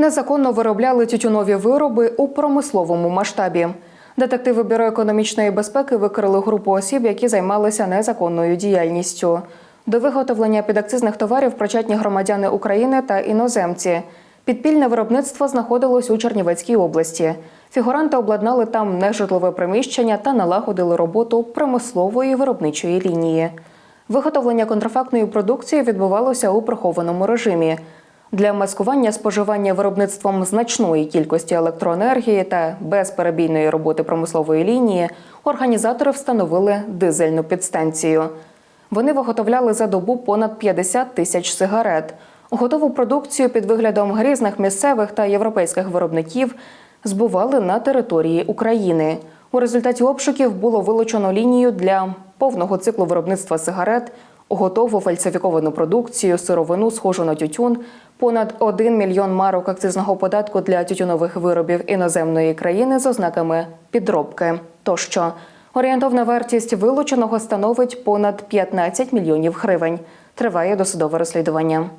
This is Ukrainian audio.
Незаконно виробляли тютюнові вироби у промисловому масштабі. Детективи бюро економічної безпеки викрили групу осіб, які займалися незаконною діяльністю. До виготовлення підакцизних товарів причетні громадяни України та іноземці. Підпільне виробництво знаходилось у Чернівецькій області. Фігуранти обладнали там нежитлове приміщення та налагодили роботу промислової виробничої лінії. Виготовлення контрафактної продукції відбувалося у прихованому режимі. Для маскування споживання виробництвом значної кількості електроенергії та безперебійної роботи промислової лінії організатори встановили дизельну підстанцію. Вони виготовляли за добу понад 50 тисяч сигарет. Готову продукцію під виглядом різних місцевих та європейських виробників збували на території України. У результаті обшуків було вилучено лінію для повного циклу виробництва сигарет, готову фальсифіковану продукцію, сировину, схожу на тютюн, понад 1 мільйон марок акцизного податку для тютюнових виробів іноземної країни з ознаками підробки. Тощо орієнтовна вартість вилученого становить понад 15 мільйонів гривень. Триває досудове розслідування.